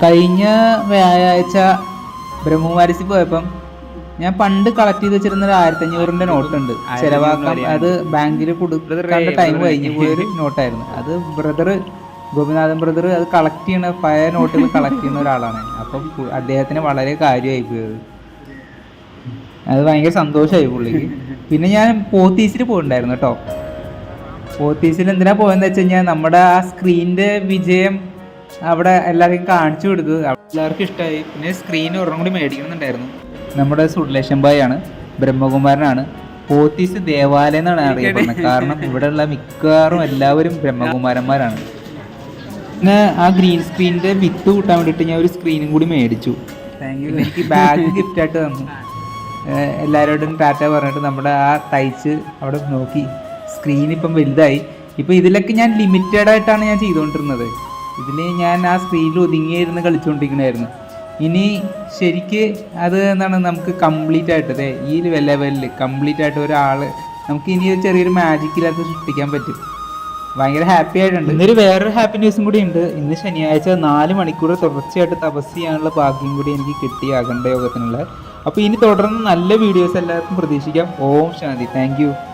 കഴിഞ്ഞ വ്യാഴാഴ്ച ബ്രഹ്മകുമാരിസിൽ പോയപ്പം ഞാൻ പണ്ട് കളക്ട് ചെയ്ത് വെച്ചിരുന്ന ഒരു ആയിരത്തി അഞ്ഞൂറിന്റെ നോട്ട് ഉണ്ട് ചെലവാക്കാൻ അത് ബാങ്കിൽ കൊടുക്കേണ്ട ടൈം കഴിഞ്ഞു പോയൊരു നോട്ടായിരുന്നു. അത് ബ്രദർ ഗോപിനാഥൻ ബ്രദർ അത് കളക്ട് ചെയ്യണ പഴയ നോട്ടുകൾ കളക്ട് ചെയ്യുന്ന ഒരാളാണ്. അപ്പം അദ്ദേഹത്തിന് വളരെ കാര്യമായി പോയത്. അത് ഭയങ്കര സന്തോഷമായി പുള്ളിക്ക്. പിന്നെ ഞാൻ പോത്തീസിൽ പോയിട്ടുണ്ടായിരുന്നു കേട്ടോ പോത്തീസിൽ എന്തിനാ പോയെന്ന് വെച്ച് കഴിഞ്ഞാൽ നമ്മുടെ ആ സ്ക്രീനിന്റെ വിജയം അവിടെ എല്ലാവർക്കും കാണിച്ചു കൊടുത്തു എല്ലാവർക്കും ഇഷ്ടമായി പിന്നെ സ്ക്രീൻ ഒരെണ്ണം കൂടി മേടിക്കണമെന്നുണ്ടായിരുന്നു നമ്മുടെ സുഡലേഷൻ ബായ് ആണ് ബ്രഹ്മകുമാരനാണ്. പോത്തീസ് ദേവാലയം എന്നാണ് അറിയപ്പെടുന്നത് കാരണം ഇവിടെയുള്ള മിക്കവാറും എല്ലാവരും ബ്രഹ്മകുമാരന്മാരാണ്. പിന്നെ ആ ഗ്രീൻ സ്ക്രീനിന്റെ വിത്ത് കൂട്ടാൻ വേണ്ടിയിട്ട് ഞാൻ ഒരു സ്ക്രീനും കൂടി മേടിച്ചു. എനിക്ക് ബാഗ് ഗിഫ്റ്റ് ആയിട്ട് തന്നു. എല്ലാവരോടും ടാറ്റ പറഞ്ഞിട്ട് നമ്മുടെ ആ തയ്ച്ച് അവിടെ നോക്കി. സ്ക്രീൻ ഇപ്പം വലുതായി. ഇപ്പം ഇതിലൊക്കെ ഞാൻ ലിമിറ്റഡ് ആയിട്ടാണ് ഞാൻ ചെയ്തുകൊണ്ടിരുന്നത്. ഇതിൽ ഞാൻ ആ സ്ക്രീനിൽ ഒതുങ്ങിയിരുന്ന് കളിച്ചുകൊണ്ടിരിക്കണായിരുന്നു ഇനി ശരിക്ക് അത് എന്താണ് നമുക്ക് കംപ്ലീറ്റ് ആയിട്ട് അതെ ഈ ലെവലിൽ കംപ്ലീറ്റ് ആയിട്ട് ഒരാൾ നമുക്ക് ഇനി ഒരു ചെറിയൊരു മാജിക്കിലത് സൃഷ്ടിക്കാൻ പറ്റും. ഭയങ്കര ഹാപ്പി ആയിട്ടുണ്ട്. ഇന്നൊരു വേറൊരു ഹാപ്പി ന്യൂസും കൂടി ഉണ്ട്. ഇന്ന് ശനിയാഴ്ച നാല് മണിക്കൂർ തുടർച്ചയായിട്ട് തപസ് ചെയ്യാനുള്ള ഭാഗ്യം കൂടി എനിക്ക് കിട്ടി അഖണ്ഡ യോഗത്തിനുള്ള. അപ്പോൾ ഇനി തുടർന്ന് നല്ല വീഡിയോസ് എല്ലാവർക്കും പ്രതീക്ഷിക്കാം. ഓം ശാന്തി. താങ്ക്